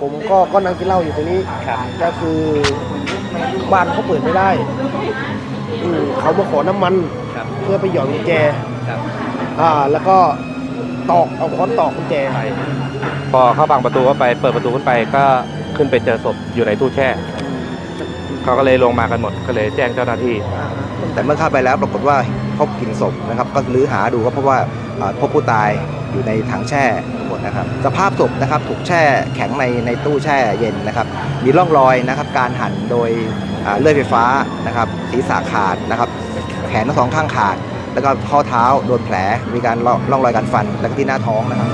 ผมก็ก็นั่งกินเหล้าอยู่ตรงนี้ครับ ก็คือบ้านเขาเปิดไม่ได้อืมเขามาขอน้ำมันครับเพื่อไปหย่อนกุญแจ ครับอ่า แล้วก็ตอกเอาค้อนตอกกุญแจพอเข้าพังประตูเข้าไป เปิดประตูขึ้นไปก็ขึ้นไปเจอศพอยู่ในตู้แช่ เขาก็เลยลงมากันหมด ก็เลยแจ้งเจ้าหน้าที่ แต่เมื่อเข้าไปแล้วปรากฏว่า พบกลิ่นศพนะครับ ก็ลื้อหาดูก็พบว่าอ่าพบผู้ตายอยู่ในถังแช่ทั้งหมดนะครับ สภาพศพนะครับถูกแช่แข็งในในตู้แช่เย็นนะครับ มีร่องรอยนะครับ การหั่นโดยเลื่อยไฟฟ้านะครับ ศีรษะขาดนะครับ แขนทั้งสองข้างขาด แล้วก็ข้อเท้าโดนแผล มีการร่องรอยการฟัน แล้วก็ที่หน้าท้องนะครับ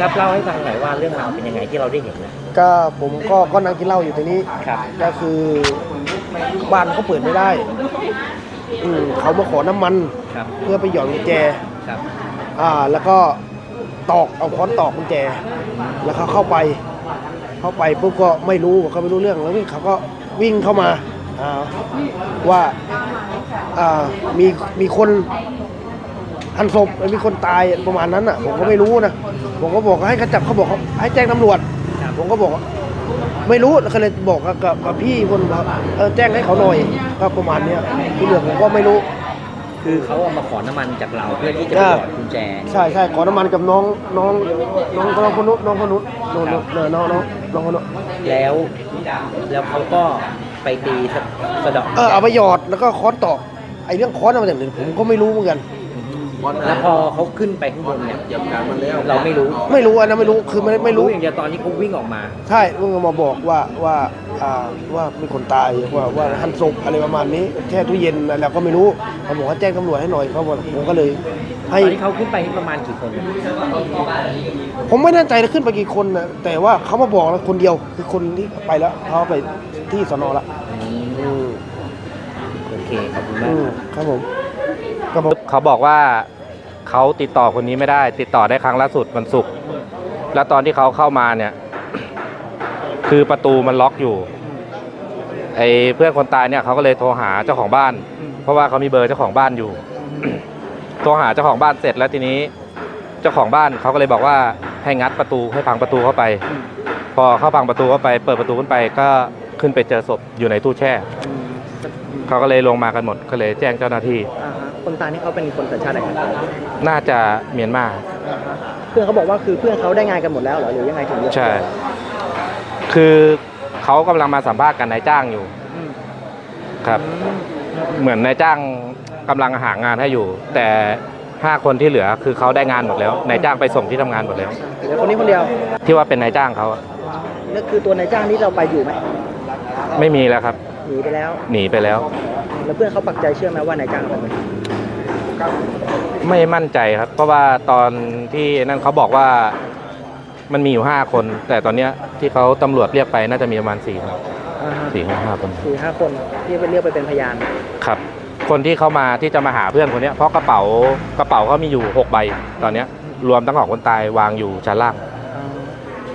ครับเล่าให้ฟังหน่อยว่าเรื่องราวเป็นยังไงที่เราได้เห็นนะก็ผมก็ก็นั่งกินเหล้าอยู่ตรงนี้ครับก็คือบ้านเขาเปิดไม่ได้อืมเขามาขอน้ำมัน ครับเพื่อไปหย่อนกุญแจ ครับอ่า แล้วก็ตอกเอาค้อนตอกกุญแจ แล้วเขาเข้าไป เข้าไปปุ๊บก็ไม่รู้เขาไม่รู้เรื่องแล้วเขาก็วิ่งเข้ามาอ่าว่าอ่ามีมีคนหันศพมีคนตายประมาณนั้นอะ ผมก็ไม่รู้นะ ผมก็บอกให้เขาจับเขาบอกเขาให้แจ้งตำรวจครับผมก็บอกว่าไม่รู้แล้วก็เลยบอกกับกับกับพี่คนว่าเออแจ้งให้เขาหน่อยก็ประมาณเนี้ยที่เหลือผมก็ไม่รู้ คือเขาเอามาขอน้ำมันจากเราเพื่อที่จะไปอ่าหยอดกุญแจ ใช่ใช่ขอน้ำมันกับน้องน้องน้องน้องคนนู้นน้องคนนู้นน้องน้องเออน้องน้องน้องคนนู้นแล้วแล้วเขาก็ไปตีสะสะเดอกเออเอาไปหยอดแล้วก็ค้อนตอกไอ้เรื่องค้อนเอามาจากไหนผมก็ไม่รู้เหมือนกัน แล้วพอเขาขึ้นไปข้างบนเนี่ยเราไม่รู้ไม่รู้อันนั้นไม่รู้คือไม่ไม่รู้อย่างเดียวตอนที่เขาวิ่งออกมา ใช่เพิ่งมาบอกว่าว่าอ่าว่ามีคนตายว่าว่าหันศพอะไรประมาณนี้แช่ตู้เย็นอะไรเราก็ไม่รู้เขาบอกว่าแจ้งตำรวจให้หน่อยเขาบอกผมก็เลยตให้อนที่เขาขึ้นไปนี่ประมาณกี่คน ผมไม่แน่ใจนะขึ้นไปกี่คนนะแต่ว่าเขามาบอกแล้วคนเดียวคือคนที่ไปแล้วเขาไปที่สนละอืมโอเคขอบคุณมาอืกมครับผมครับผมเขาบอกว่า เขาติดต่อคนนี้ไม่ได้ ติดต่อได้ครั้งล่าสุดวันศุกร์แล้วตอนที่เขาเข้ามาเนี่ย คือประตูมันล็อกอยู่ไอ้เพื่อนคนตายเนี่ยเขาก็เลยโทรหาเจ้าของบ้าน เพราะว่าเขามีเบอร์เจ้าของบ้านอยู่ โทรหาเจ้าของบ้านเสร็จแล้วทีนี้ เจ้าของบ้านเขาก็เลยบอกว่าให้งัดประตูให้พังประตูเข้าไป พอเข้าพังประตูเข้าไป เปิดประตูขึ้นไปก็ขึ้นไปเจอศพอยู่ในตู้แช่เขาก็เลยลงมากันหมดก็เลยแจ้งเจ้าหน้าที่ คนตายนี่เขาเป็นคนสัญชาติอะไรครับน่าจะเมียนมาเพื่อนเขาบอกว่าคือเพื่อนเขาได้งานกันหมดแล้วเหรอหรือยังไงถึงเลือกใช่ คือเขากำลังมาสัมภาษณ์กับนายจ้างอยู่อืมครับเหมือนนายจ้างกำลังหางานให้อยู่ แต่ห้าคนที่เหลือคือเขาได้งานหมดแล้วนายจ้างไปส่งที่ทำงานหมดแล้ว เหลือคนนี้คนเดียวที่ว่าเป็นนายจ้างเขาอะนั่นคือตัวนายจ้างที่เราไปอยู่ไหมไม่มีแล้วครับ หนีไปแล้ว หนีไปแล้ว แล้วเพื่อนเขาปักใจเชื่อไหมว่านายจ้างเราไป ไม่มั่นใจครับ เพราะว่าตอนที่นั่นเขาบอกว่ามันมีอยู่ห้าคน แต่ตอนเนี้ยที่เขาตำรวจเรียกไปน่าจะมีประมาณสี่คนอ่าฮะสี่ห้าคนสี่ห้าคนที่ไปเรียกไปเป็นพยานครับ คนที่เขามาที่จะมาหาเพื่อนคนเนี้ยเพราะกระเป๋ากระเป๋าเขามีอยู่หกใบ ตอนเนี้ยรวมทั้งของคนตายวางอยู่ชั้นล่างอ่า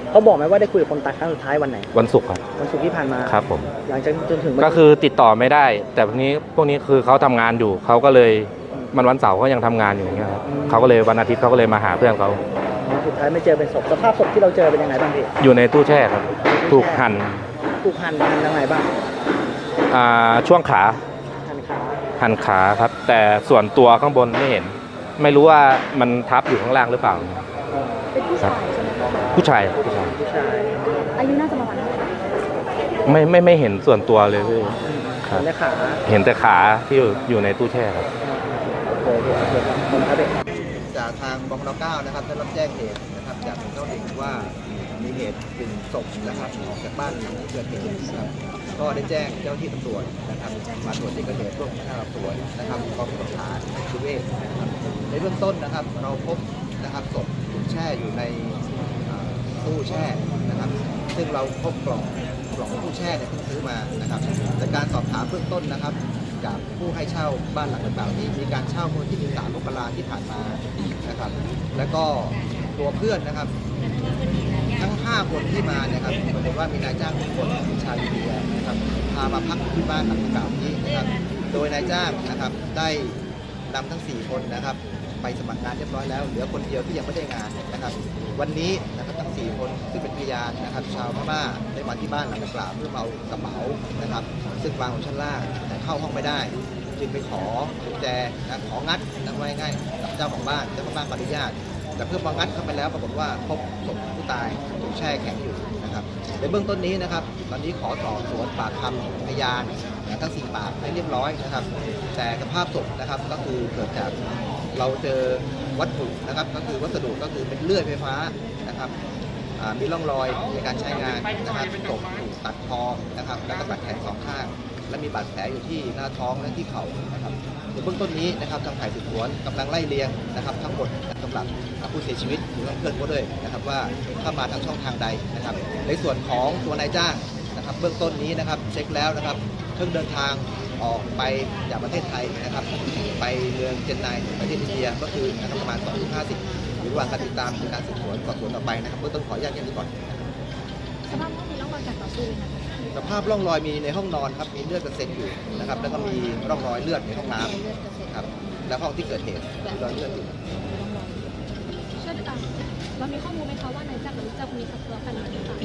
เขาบอกไหมว่าได้คุยกับคนตายครั้งสุดท้ายวันไหนวันศุกร์ครับวันศุกร์ที่ผ่านมา ครับผม หลังจากจนถึงวันก็คือติดต่อไม่ได้ แต่พวกนี้พวกนี้คือเขาทำงานอยู่เขาก็เลย มันวันเสาร์เขายังทำงานอยู่อย่างเงี้ยครับเขาก็เลยวันอาทิตย์เขาก็เลยมาหาเพื่อนเขาสุดท้ายไม่เจอเป็นศพสภาพศพที่เราเจอเป็นยังไงบ้างพี่อยู่ในตู้แช่ครับ ถูกหั่นถูกหั่นหั่นยังไงบ้างอ่าช่วงขาหั่นขาหันขาครับ แต่ส่วนตัวข้างบนไม่เห็น ไม่รู้ว่ามันทับอยู่ข้างล่างหรือเปล่าเป็นผู้ชายใช่ไหมคะผู้ชายผู้ชายผู้ชายอายุน่าจะประมาณเท่าไหร่ไม่ไม่ไม่เห็นส่วนตัวเลยพี่ครับและขาเห็นแต่ขาที่อยู่อยู่ในตู้แช่ครับ โอเคโอเคขอบคุณครับพี่ จาก ทางบกน9นะครับได้รับแจ้งเหตุนะครับจากเจ้าหน้าที่ว่ามีเหตุกลิ่นศพนะครับออกจากบ้านหลังเกิดเหตุนะครับก็ได้แจ้งเจ้าหน้าที่ตำรวจนะครับมาตรวจที่เกิดเหตุร่วมกับทางสอบสวนนะครับกองพิสูจน์หลักฐานนิติเวชนะครับในเบื้องต้นนะครับเราพบนะครับศพถูกแช่อยู่ในตู้แช่นะครับ ซึ่งเราพบกล่องกล่องตู้แช่เนี่ยเพิ่งซื้อมานะครับจากการสอบถามเบื้องต้นนะครับ จากผู้ให้เช่าบ้านหลังต่างๆนี้มีการเช่าเมื่อที่13มกราที่ผ่านมานะครับ แล้วก็ตัวเพื่อนนะครับ ทั้ง 5 คนที่มาเนี่ยครับปรากฏว่ามีนายจ้างทุกคนเป็นชาวอินเดียนะครับพามาพักที่บ้านหลังดังกล่าวนี้นะครับ โดยนายจ้างนะครับได้นำทั้ง 4 คนนะครับ ไปสมัครงานเรียบร้อยแล้วเหลือคนเดียวที่ยังไม่ได้งานนะครับ วันนี้นะครับทั้ง 4 คนซึ่งเป็นพยานนะครับ ชาวพม่าได้ มาที่บ้านหลังดังกล่าวเพื่อมาเอากระเป๋านะครับซึ่งวางอยู่ชั้นล่างแต่เข้าห้องไม่ได้ จึงไปขอกุญแจนะของัดนะว่าง่ายๆกับเจ้าของบ้านเจ้าของบ้านขออนุญาต แต่เพื่อมางัดเข้าไปแล้วปรากฏว่าพบศพผู้ตายถูกแช่แข็งอยู่นะครับในเบื้องต้นนี้นะครับ ตอนนี้ขอสอบสวนปากคำพยานนะทั้งสี่ปากให้เรียบร้อยนะครับ แต่สภาพศพนะครับก็คือเกิดจากเราเจอวัตถุนะครับ ก็คือวัสดุก็คือเป็นเลื่อยไฟฟ้านะครับ มีร่องรอยในการใช้งานนะครับศพถูกตัดคอนะครับ แล้วก็ตัดแขนสองข้าง และมีบาดแผลอยู่ที่หน้าท้องและที่เข่านะครับในเบื้องต้นนี้นะครับทางฝ่ายสืบสวนกำลังไล่เลียงนะครับทั้งหมดสำหรับผู้เสียชีวิตหรือเพื่อนเขาด้วยนะครับว่าเข้ามาทางช่องทางใดนะครับ ในส่วนของตัวนายจ้างนะครับ เบื้องต้นนี้นะครับเช็คแล้วนะครับเพิ่งเดินทางออกไปจากประเทศไทยนะครับ ไปเมืองเจนไนประเทศอินเดียก็คือประมาณ2ทุ่ม50 อยู่ระหว่างการติดตามในการสืบสวนสอบสวนต่อไปนะครับเบื้องต้นขออนุญาตแค่นี้ก่อนสภาพห้องมีร่องรอยการต่อสู้ไหมคะสภาพร่องรอยมีในห้องนอนครับมีเลือดกระเซ็นอยู่นะครับ แล้วก็มีร่องรอยเลือดในห้องน้เลือดกระเซ็นำครับแล้วห้องที่เกิดเหตุมีรอยเลือดอยู่เชื่ออะเรามีข้อมูลไหมคะว่านายจ้างกับลูกจ้างคนนี้ทะเลาะกันหรือเปล่า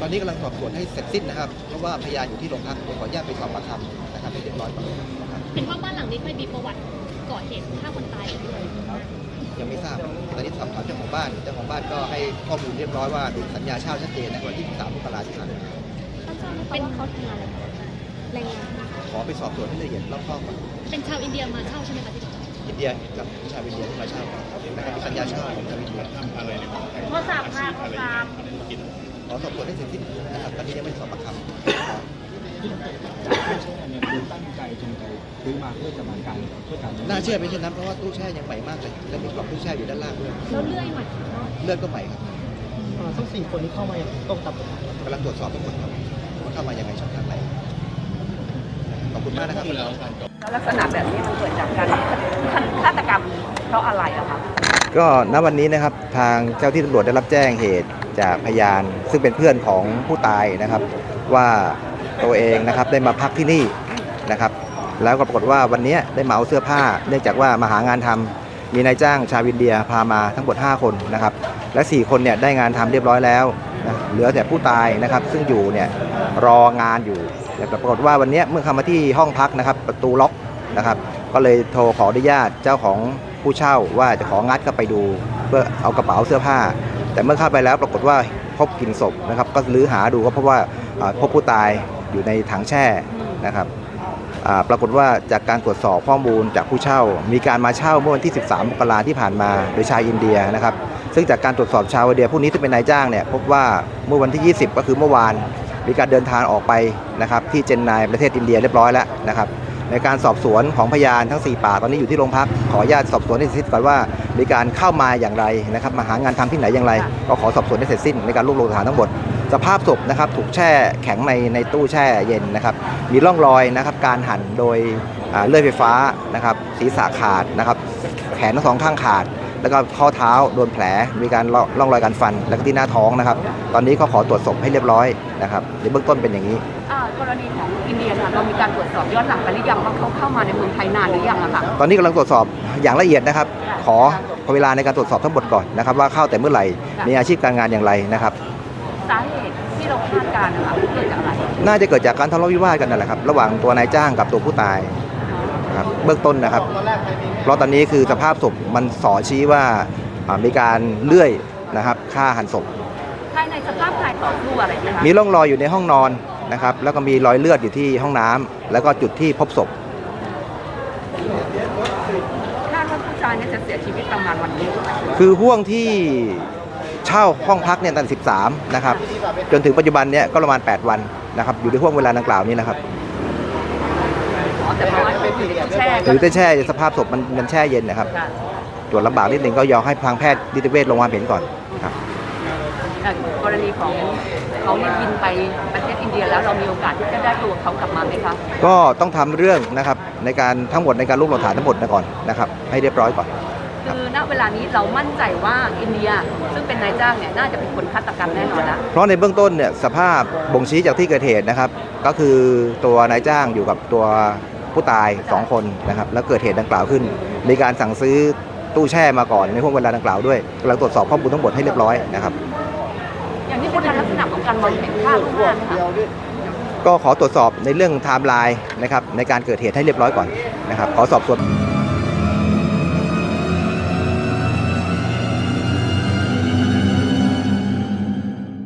ตอนนี้กำลังสอบสวนให้เสร็จสิ้นนะครับ เพราะว่าพยานอยู่ที่โรงพักเดี๋ยวขออนุญาตไปสอบปากคำนะครับให้เรียบร้อยก่อนนะครับเห็นว่าบ้านหลังนี้เคยมีประวัติก่อเหตุฆ่าคนตายด้วย ยังไม่ทราบตอนนี้สอบถามเจ้าของบ้านเจ้าของบ้านก็ให้ข้อมูลเรียบร้อยว่าดูสัญญาเช่าชัดเจนในวันที่13มกราที่ผ่านมาท่านทราบไหมคะว่าเขาทำงานอะไรแรงงานขอไปสอบสวนให้ละเอียดรอบคอบก่อนเป็นชาวอินเดียมาเช่าใช่ไหมคะที่อินเดียกับชาวอินเดียที่มาเช่านะครับมีสัญญาเช่าของชาวอินเดียข้อสามค่ะข้อสามขอสอบสวนให้เสร็จสิ้นนะครับตอนนี้ยังไม่ได้สอบปากคำตั้งใจจงใจ ซื้อมาเพื่อจะมาการเพื่อการน่าเชื่อไม่เช่นนั้นเพราะว่าตู้แช่ยังใหม่มากเลยและมีกล่องตู้แช่อยู่ด้านล่างด้วยแล้วเลื่อยใหม่เลือดก็ใหม่ครับทั้งสี่คนนี้เข้ามาอย่างต้องตามกฎหมายกำลังตรวจสอบทั้งหมดครับว่าเข้ามายังไงช่องทางไหนขอบคุณมากนะครับแล้วลักษณะแบบนี้มันเกิดจากการฆาตกรรมเพราะอะไรอะคะก็ณวันนี้นะครับทางเจ้าที่ตำรวจได้รับแจ้งเหตุจากพยาน ซึ่งเป็นเพื่อนของผู้ตายนะครับ ว่าตัวเองนะครับได้มาพักที่นี่นะครับ แล้วก็ปรากฏว่าวันนี้ได้มาเอาเสื้อผ้า เนื่องจากว่ามาหางานทำมีนายจ้างชาวอินเดียพามาทั้งหมด 5 คนนะครับและ 4 คนเนี่ยได้งานทำเรียบร้อยแล้วนะเหลือแต่ผู้ตายนะครับซึ่งอยู่เนี่ยรองานอยู่แต่ปรากฏว่าวันนี้เมื่อเข้ามาที่ห้องพักนะครับประตูล็อกนะครับก็เลยโทรขออนุญาตเจ้าของผู้เช่าว่าจะของัดเข้าไปดู เพื่อเอากระเป๋าเสื้อผ้า แต่เมื่อเข้าไปแล้วปรากฏว่าพบกลิ่นศพนะครับก็ลื้อหาดูก็พบว่าอ่าพบผู้ตายอยู่ในถังแช่นะครับ ปรากฏว่าจากการตรวจสอบข้อมูลจากผู้เช่า มีการมาเช่าเมื่อวันที่ 13มกราที่ผ่านมาโดยชายอินเดียนะครับซึ่งจากการตรวจสอบชาวอินเดียผู้นี้ที่เป็นนายจ้างเนี่ยพบว่าเมื่อวันที่ 20 ก็คือเมื่อวาน มีการเดินทางออกไปนะครับที่เจนไนประเทศอินเดียเรียบร้อยแล้วนะครับในการสอบสวนของพยานทั้ง 4ปากตอนนี้อยู่ที่โรงพัก ขออนุญาตสอบสวนให้เสร็จสิ้นก่อนว่า มีการเข้ามาอย่างไรนะครับมาหางานทำที่ไหนอย่างไร ก็ขอสอบสวนให้เสร็จสิ้นในการรวบรวมหลักฐานทั้งหมด สภาพศพนะครับถูกแช่แข็งในในตู้แช่เย็นนะครับ มีร่องรอยนะครับการหั่นโดยอ่าเลื่อยไฟฟ้านะครับศีรษะขาดนะครับแขนทั้งสองข้างขาด แล้วก็ข้อเท้าโดนแผลมีการร่องร่องรอยการฟัน แล้วก็ที่หน้าท้องนะครับ ตอนนี้ก็ขอตรวจศพให้เรียบร้อยนะครับในเบื้องต้นเป็นอย่างนี้อ่ากรณีของอินเดียค่ะเรามีการตรวจสอบย้อนหลังไปหรือยังว่าเขาเข้ามาในเมืองไทยนานหรือยังอะค่ะตอนนี้กำลังตรวจสอบอย่างละเอียดนะครับ ขอเวลาในการตรวจสอบทั้งหมดก่อนนะครับ ว่าเข้าแต่เมื่อไหร่มีอาชีพการงานอย่างไรนะครับ สาเหตุที่เราคาดการณ์นะคะเกิดจากอะไรน่าจะเกิดจากการทะเลาะวิวาทกันนั่นแหละครับ ระหว่างตัวนายจ้างกับตัวผู้ตายนะครับเบื้องต้นนะครับ เพราะตอนนี้คือสภาพศพมันสอชี้ว่าอ่ามีการเลื่อยนะครับฆ่าหันศพ ภายในสภาพกายต่อสู้อะไรไหมคะมีร่องรอยอยู่ในห้องนอนนะครับ แล้วก็มีรอยเลือดอยู่ที่ห้องน้ำแล้วก็จุดที่พบศพ คาดว่าผู้ชายเนี่ยจะเสียชีวิตประมาณวันนี้ คือห่วงที่ เช่าห้องพักเนี่ยตั้ง13นะครับจนถึงปัจจุบันเนี่ยก็ประมาณ 8 วันนะครับอยู่ในห่วงเวลาดังกล่าวนี้นะครับอ๋อแต่เพราะว่าเป็นอยู่ในตู้แช่หรือแต่แช่สภาพศพมันมันแช่เย็นนะครับค่ะตรวจลำบากนิดนึงก็ยอมให้ทางแพทย์นิติเวชลงความเห็นก่อนครับแต่กรณีของเขาเนี่ยบินไปประเทศอินเดียแล้วเรามีโอกาสที่จะได้ตัวเขากลับมาไหมคะก็ต้องทำเรื่องนะครับในการทั้งหมดในการรวบรวมหลักฐานทั้งหมดนะก่อนนะครับ ให้เรียบร้อยก่อน คือณเวลานี้เรามั่นใจว่าอินเดียซึ่งเป็นนายจ้างเนี่ยน่าจะเป็นคนฆาตกรรมแน่นอนแล้วเพราะในเบื้องต้นเนี่ยสภาพบ่งชี้จากที่เกิดเหตุนะครับ ก็คือตัวนายจ้างอยู่กับตัวผู้ตาย 2 คนนะครับแล้วเกิดเหตุดังกล่าวขึ้น มีการสั่งซื้อตู้แช่มาก่อนในห่วงเวลาดังกล่าวด้วยกำลังตรวจสอบข้อมูลทั้งหมดให้เรียบร้อยนะครับอย่างนี้เป็นลักษณะของการวางแผนฆ่าล่วงหน้าไหมคะก็ขอตรวจสอบในเรื่องไทม์ไลน์นะครับในการเกิดเหตุให้เรียบร้อยก่อนนะครับขอสอบสวน